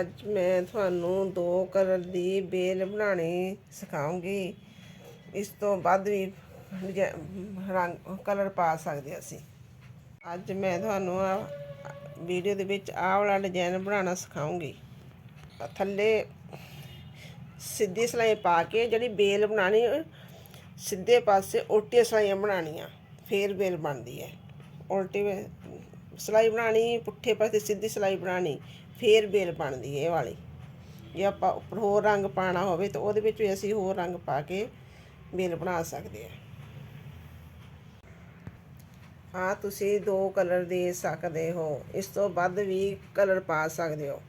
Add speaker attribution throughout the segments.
Speaker 1: ਅੱਜ ਮੈਂ ਤੁਹਾਨੂੰ ਦੋ ਕਲਰ ਦੀ ਬੇਲ ਬਣਾਉਣੀ ਸਿਖਾਉਂਗੀ। ਇਸ ਤੋਂ ਵੱਧ ਵੀ ਡਿਜ਼ਾਈਨ- ਰੰਗ, ਕਲਰ ਪਾ ਸਕਦੇ ਅਸੀਂ। ਅੱਜ ਮੈਂ ਤੁਹਾਨੂੰ ਆ, ਵੀਡੀਓ ਦੇ ਵਿੱਚ ਆਹ ਵਾਲਾ ਡਿਜ਼ਾਈਨ ਬਣਾਉਣਾ ਸਿਖਾਉਂਗੀ। ਥੱਲੇ ਸਿੱਧੀ ਸਲਾਈ ਪਾ ਕੇ ਜਿਹੜੀ ਬੇਲ ਬਣਾਣੀ ਸਿੱਧੇ ਪਾਸੇ ਉਲਟੀਆਂ ਸਲਾਈਆਂ ਬਣਾਉਣੀਆਂ, ਫੇਰ ਬੇਲ ਬਣਦੀ ਹੈ। ਉਲਟੀ ਵੇ- ਸਲਾਈ ਬਣਾਣੀ ਪੁੱਠੇ ਪਾਸੇ ਸਿੱਧੀ ਸਲਾਈ ਬਣਾਣੀ ਫੇਰ ਬੇਲ ਬਣਦੀ ਹੈ ਇਹ ਵਾਲੀ। ਜੇ ਆਪਾਂ ਉੱਪਰ ਹੋਰ ਰੰਗ ਪਾਣਾ ਹੋਵੇ ਤਾਂ ਉਹਦੇ ਵਿੱਚ ਵੀ ਅਸੀਂ ਹੋਰ ਰੰਗ ਪਾ ਕੇ ਬੇਲ ਬਣਾ ਸਕਦੇ ਹਾਂ। ਆ ਤੁਸੀਂ ਦੋ ਕਲਰ ਦੇ ਸਕਦੇ ਹੋ। ਇਸ ਤੋਂ ਵੱਧ ਵੀ ਕਲਰ ਪਾ ਸਕਦੇ ਹੋ।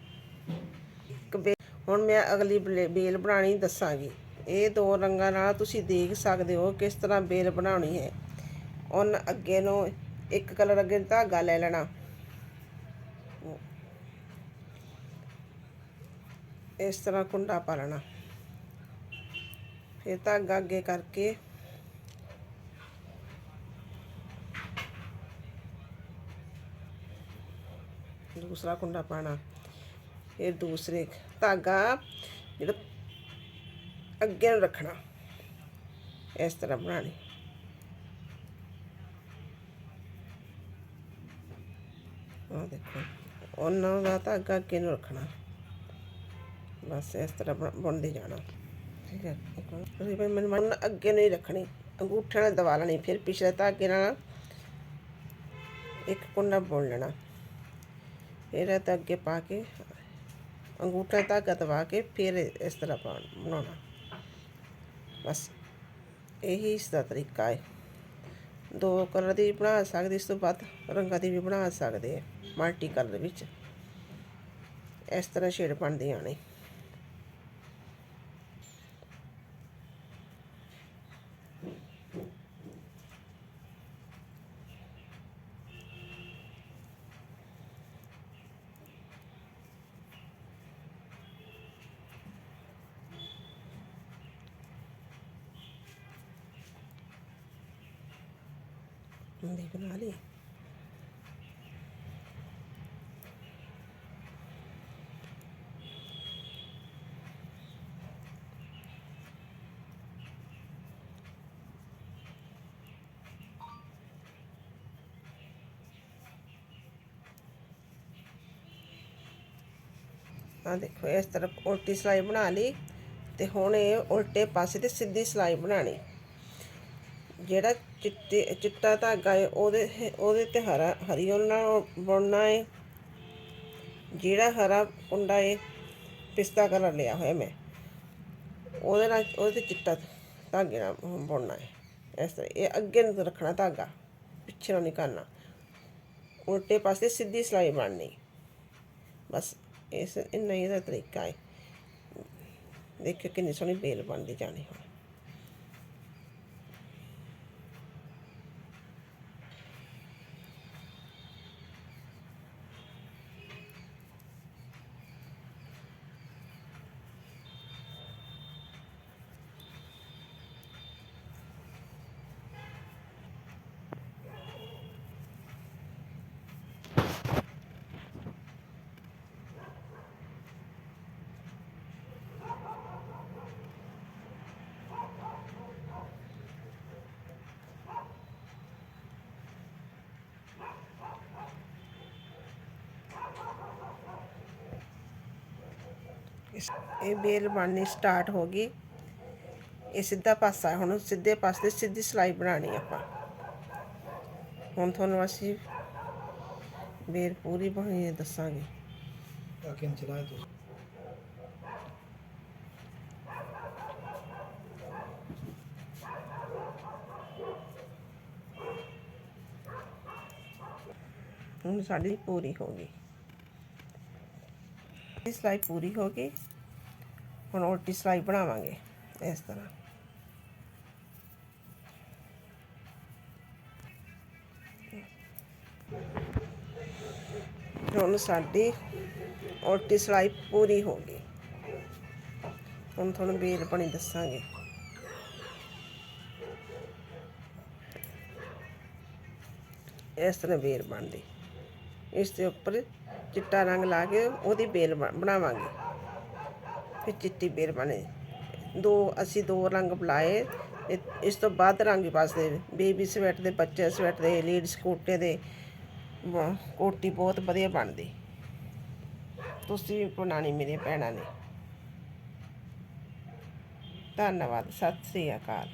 Speaker 1: ਬੇ- ਹੁਣ ਮੈਂ ਅਗਲੀ ਬਲੇ- ਬੇਲ ਬਣਾਣੀ ਦੱਸਾਂਗੀ। ਇਹ ਦੋ ਰੰਗਾਂ ਨਾਲ ਤੁਸੀਂ ਦੇਖ ਸਕਦੇ ਹੋ ਕਿਸ ਤਰ੍ਹਾਂ ਬੇਲ ਬਣਾਉਣੀ ਹੈ। ਉਹਨ ਅੱਗੇ ਨੂੰ ਇੱਕ ਕਲਰ ਅੱਗੇ ਧਾਗਾ ਲੈ ਲੈਣਾ। ਇਸ ਤਰ੍ਹਾਂ ਕੁੰਡਾ ਪਾ ਲੈਣਾ ਫਿਰ ਧਾਗਾ ਅੱਗੇ ਕਰਕੇ। ਦੂਸਰਾ ਕੁੰਡਾ ਪਾਣਾ ਫਿਰ ਦੂਸਰੇ ਧਾਗਾ ਜਿਹੜਾ ਅੱਗੇ ਨੂੰ ਰੱਖਣਾ। ਇਸ ਤਰ੍ਹਾਂ ਬਣਾਣੀ ਆ ਦੇਖੋ, ਉਹਨਾਂ ਦਾ ਧਾਗਾ ਅੱਗੇ ਨੂੰ ਰੱਖਣਾ। ਬਸ ਇਸ ਤਰ੍ਹਾਂ ਬਣ- ਬੁਣਦੇ ਜਾਣਾ। ਠੀਕ ਹੈ? ਇੱਕ ਮਿੰਟ। ਮੈਨੂੰ ਮਨ ਅੱਗੇ ਨੂੰ ਹੀ ਰੱਖਣੀ। ਅੰਗੂਠੇ ਨਾਲ ਦਬਾ ਲੈਣੀ, ਫਿਰ ਪਿਛਲੇ ਧਾਗੇ ਨਾਲ ਇੱਕ ਕੁੰਡਾ ਬੁਣ ਲੈਣਾ। ਫਿਰ ਤਾਂ ਅੱਗੇ ਪਾ ਕੇ ਅੰਗੂਠਾ ਧਾਗਾ ਦਬਾ ਕੇ ਫਿਰ ਇਸ ਤਰ੍ਹਾਂ ਪਾਉਣ- ਬਣਾਉਣਾ। ਬਸ ਇਹੀ ਇਸ ਦਾ ਤਰੀਕਾ ਹੈ। ਦੋ ਕਲਰ ਦੀ ਬਣਾ ਸਕਦੇ, ਇਸ ਤੋਂ ਬਾਅਦ ਰੰਗਾਂ ਦੀ ਵੀ ਬਣਾ ਸਕਦੇ ਆ ਮਲਟੀ ਕਲਰ ਵਿੱਚ ਇਸ ਤਰ੍ਹਾਂ ਸ਼ੇਡ ਬਣਦੀਆਂ ਨੇ। ਹੁੰਦੀ ਬਣਾ ਲਈ ਆ ਦੇਖੋ ਇਸ ਤਰ੍ਹਾਂ ਉਲਟੀ ਸਲਾਈ ਬਣਾ ਲਈ ਤੇ ਹੁਣ ਇਹ ਉਲਟੇ ਪਾਸੇ ਤੇ ਸਿੱਧੀ ਸਲਾਈ ਬਣਾਣੀ ਜਿਹੜਾ ਚਿੱਟੇ, ਚਿੱਟਾ ਧਾਗਾ ਹੈ ਉਹਦੇ ਉਹਦੇ ਤੇ ਹਰਾ, ਹਰੀ ਉੱਨ ਨਾਲ ਬੁਣਨਾ ਹੈ ਜਿਹੜਾ ਹਰਾ ਕੁੰਡਾ ਹੈ ਪਿਸਤਾ ਕਲਰ ਲਿਆ ਹੋਇਆ ਮੈਂ। ਉਹਦੇ ਨਾਲ, ਉਹਦੇ ਤੇ ਚਿੱਟਾ ਧਾਗੇ ਨਾਲ ਬੁਣਨਾ ਹੈ ਇਸ ਤਰ੍ਹਾਂ, ਇਹ ਅੱਗੇ ਨੂੰ ਰੱਖਣਾ ਧਾਗਾ, ਪਿੱਛੇ ਨੂੰ ਨਹੀਂ ਕਰਨਾ ਉਲਟੇ ਪਾਸੇ ਸਿੱਧੀ ਸਲਾਈ ਬਣਨੀ। ਬਸ, ਇਸ, ਇੰਨਾ ਹੀ ਇਹਦਾ ਤਰੀਕਾ ਹੈ ਦੇਖਿਓ ਕਿੰਨੀ ਸੋਹਣੀ ਬੇਲ ਬਣਦੀ ਜਾਣੀ ਹੁਣ। ਇਹ ਬੇਲ ਬਣਨੀ ਸਟਾਰਟ ਹੋ ਗਈ। ਇਹ ਸਿੱਧਾ ਪਾਸਾ ਹੁਣ ਸਿੱਧੇ ਪਾਸੇ ਸਿੱਧੀ ਸਲਾਈ ਬਣਾਣੀ ਆਪਾਂ। ਹੁਣ ਤੁਹਾਨੂੰ ਅਸੀਂ ਬੇਲ ਪੂਰੀ ਬਣੀ ਦੱਸਾਂਗੇ।
Speaker 2: ਤਾਂ
Speaker 1: ਹੁਣ ਸਾਡੀ ਪੂਰੀ ਹੋ ਗਈ। ਇਸ ਲਈ ਪੂਰੀ ਹੋ ਗਈ। ਹੁਣ ਉਲਟੀ ਸਲਾਈ ਬਣਾਵਾਂਗੇ ਇਸ ਤਰ੍ਹਾਂ। ਹੁਣ ਸਾਡੀ ਉਲਟੀ ਸਲਾਈ ਪੂਰੀ ਹੋ ਗਈ। ਹੁਣ ਤੁਹਾਨੂੰ ਬੇਲ ਬਣੀ ਦੱਸਾਂਗੇ। ਇਸ ਤਰ੍ਹਾਂ ਬੇਲ ਬਣਦੀ। ਇਸ ਦੇ ਉੱਪਰ ਚਿੱਟਾ ਰੰਗ ਲਾ ਕੇ ਉਹਦੀ ਬੇਲ ਬ- ਬਣਾਵਾਂਗੇ। ਫਿਰ ਚਿੱਟੀ ਬੇਰ ਬਣੇ। ਦੋ, ਅਸੀਂ ਦੋ ਰੰਗ ਬੁਲਾਏ। ਇਸ ਤੋਂ ਬਾਅਦ ਰੰਗ ਪਾਸਦੇ ਬੇਬੀ ਸਵੈਟ ਦੇ ਬੱਚੇ ਸਵੈਟ ਦੇ, ਲੇਡੀਜ਼ ਕੋਟੇ ਦੇ। ਕੋਟੀ ਬਹੁਤ ਵਧੀਆ ਬਣਦੀ। ਤੁਸੀਂ ਵੀ ਬਣਾਣੀ ਮੇਰੇ ਭੈਣਾਂ ਨੇ। ਧੰਨਵਾਦ, ਸਤਿ ਸ੍ਰੀ ਅਕਾਲ।